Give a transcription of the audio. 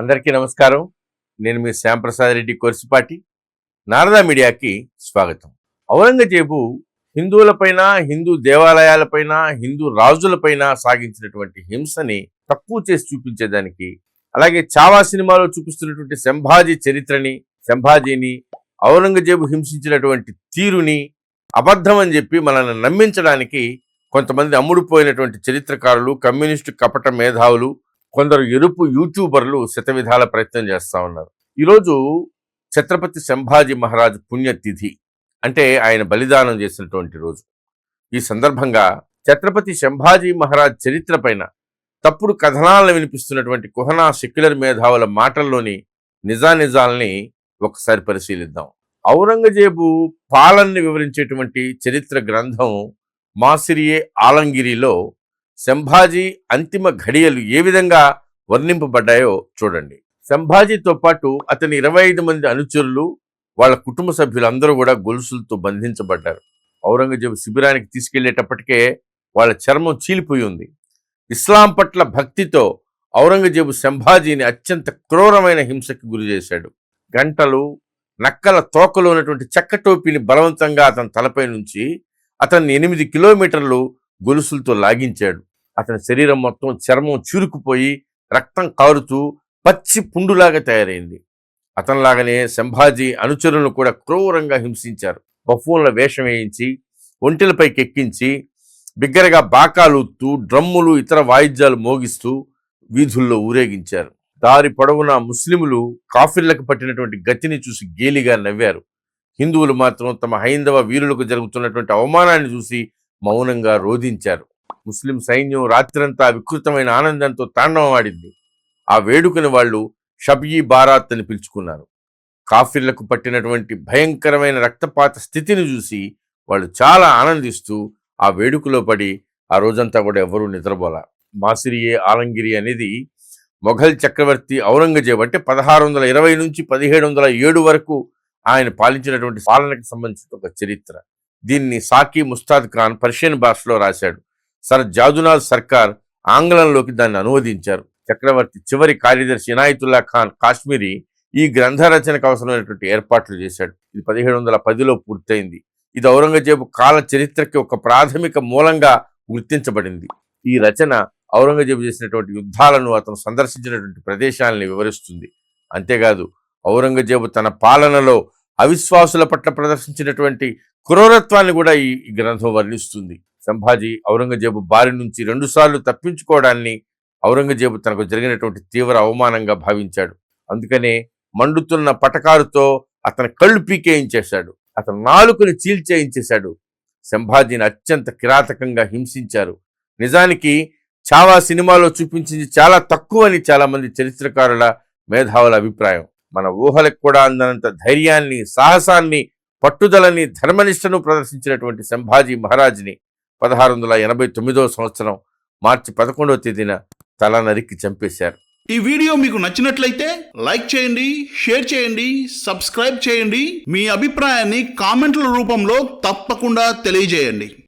అందరికీ నమస్కారం. నేను మీ శ్యాంప్రసాద్ రెడ్డి కొరిసిపాటి. నారదా మీడియాకి స్వాగతం. ఔరంగజేబు హిందువులపైన హిందూ దేవాలయాలపైన హిందూ రాజులపైన సాగించినటువంటి హింసని తక్కువ చేసి చూపించేదానికి అలాగే చావా సినిమాలో చూపిస్తున్నటువంటి సంభాజీ చరిత్రని సంభాజీని ఔరంగజేబు హింసించినటువంటి తీరుని అబద్ధం అని చెప్పి మనల్ని నమ్మించడానికి కొంతమంది అమ్ముడుపోయినటువంటి చరిత్రకారులు కమ్యూనిస్టు కపట మేధావులు కొందరు ఎరుపు యూట్యూబర్లు శతవిధాల ప్రయత్నం చేస్తా ఉన్నారు. ఈరోజు ఛత్రపతి సంభాజీ మహారాజ్ పుణ్యతిథి అంటే ఆయన బలిదానం చేసినటువంటి రోజు. ఈ సందర్భంగా ఛత్రపతి సంభాజీ మహారాజ్ చరిత్ర పైన తప్పుడు కథనాలను వినిపిస్తున్నటువంటి కుహనా సెక్యులర్ మేధావుల మాటల్లోని నిజానిజాల్ని ఒకసారి పరిశీలిద్దాం. ఔరంగజేబు పాలనని వివరించేటువంటి చరిత్ర గ్రంథం మాసిరియే ఆలంగిరిలో సంభాజీ అంతిమ ఘడియలు ఏ విధంగా వర్ణింపబడ్డాయో చూడండి. సంభాజీతో పాటు అతని ఇరవై ఐదు మంది అనుచరులు వాళ్ళ కుటుంబ సభ్యులందరూ కూడా గొలుసులతో బంధించబడ్డారు. ఔరంగజేబు శిబిరానికి తీసుకెళ్ళేటప్పటికే వాళ్ళ చర్మం చీలిపోయి ఉంది. ఇస్లాం పట్ల భక్తితో ఔరంగజేబు సంభాజీని అత్యంత క్రూరమైన హింసకి గురి చేశాడు. గంటలు నక్కల తోకలో ఉన్నటువంటి చెక్క టోపీని బలవంతంగా అతని తలపై నుంచి అతన్ని ఎనిమిది కిలోమీటర్లు గొలుసులతో లాగించాడు. అతని శరీరం మొత్తం చర్మం చురుకుపోయి రక్తం కారుతూ పచ్చి పుండులాగా తయారైంది. అతనిలాగానే సంభాజీ అనుచరులను కూడా క్రూరంగా హింసించారు. బఫూన్ల వేషం వేయించి ఒంటెలపైకి ఎక్కించి బిగ్గరగా బాకాలుతూ డ్రమ్ములు ఇతర వాయిద్యాలు మోగిస్తూ వీధుల్లో ఊరేగించారు. దారి పొడవునా ముస్లిములు కాఫిర్లకు పట్టినటువంటి గతిని చూసి గేలిగా నవ్వారు. హిందువులు మాత్రం తమ హైందవ వీరులకు జరుగుతున్నటువంటి అవమానాన్ని చూసి మౌనంగా రోధించారు. ముస్లిం సైన్యం రాత్రంతా వికృతమైన ఆనందంతో తాండవమాడింది ఆ వేడుకని వాళ్ళు షబ్యీ బారాత్ అని పిలుచుకున్నారు. కాఫిర్లకు పట్టినటువంటి భయంకరమైన రక్తపాత స్థితిని చూసి వాళ్ళు చాలా ఆనందిస్తూ ఆ వేడుకలో పడి ఆ రోజంతా కూడా ఎవరూ నిద్రపోల. మాసిరియే ఆలంగిరి అనేది మొఘల్ చక్రవర్తి ఔరంగజేబ్ అంటే పదహారు వందల ఇరవై నుంచి పదిహేడు వందల ఏడు వరకు ఆయన పాలించినటువంటి పాలనకు సంబంధించిన ఒక చరిత్ర. దీన్ని సాకి ముస్తాద్ ఖాన్ పర్షియన్ భాషలో రాశాడు. సర్ జాదునాథ్ సర్కార్ ఆంగ్లంలోకి దాన్ని అనువదించారు. చక్రవర్తి చివరి కార్యదర్శి ఇనాయతుల్లా ఖాన్ కాశ్మీరీ ఈ గ్రంథ రచనకు అవసరమైనటువంటి ఏర్పాట్లు చేశాడు. ఇది పదిహేడు వందల పదిలో పూర్తయింది. ఇది ఔరంగజేబు కాల చరిత్రకి ఒక ప్రాథమిక మూలంగా గుర్తించబడింది. ఈ రచన ఔరంగజేబు చేసినటువంటి యుద్ధాలను అతను సందర్శించినటువంటి ప్రదేశాలని వివరిస్తుంది. అంతేకాదు ఔరంగజేబు తన పాలనలో అవిశ్వాసుల పట్ల ప్రదర్శించినటువంటి క్రూరత్వాన్ని కూడా ఈ ఈ గ్రంథం వర్ణిస్తుంది. సంభాజీ ఔరంగజేబు బారి నుంచి రెండుసార్లు తప్పించుకోవడాన్ని ఔరంగజేబు తనకు జరిగినటువంటి తీవ్ర అవమానంగా భావించాడు. అందుకనే మండుతున్న పటకారుతో అతని కళ్ళు పీకేయించేశాడు. అతని నాలుకని చీల్చేయించేశాడు. సంభాజీని అత్యంత కిరాతకంగా హింసించారు. నిజానికి చావా సినిమాలో చూపించింది చాలా తక్కువ అని చాలామంది చరిత్రకారుల మేధావుల అభిప్రాయం. మన ఊహలకు కూడా అందనంత ధైర్యాన్ని సాహసాన్ని పట్టుదలని ధర్మనిష్టను ప్రదర్శించినటువంటి సంభాజీ మహారాజ్ని పదహారు వందల ఎనభై తొమ్మిదవ సంవత్సరం మార్చి పదకొండవ తేదీన తల నరికి చంపేశారు. ఈ వీడియో మీకు నచ్చినట్లయితే లైక్ చేయండి షేర్ చేయండి సబ్స్క్రైబ్ చేయండి. మీ అభిప్రాయాన్ని కామెంట్ల రూపంలో తప్పకుండా తెలియజేయండి.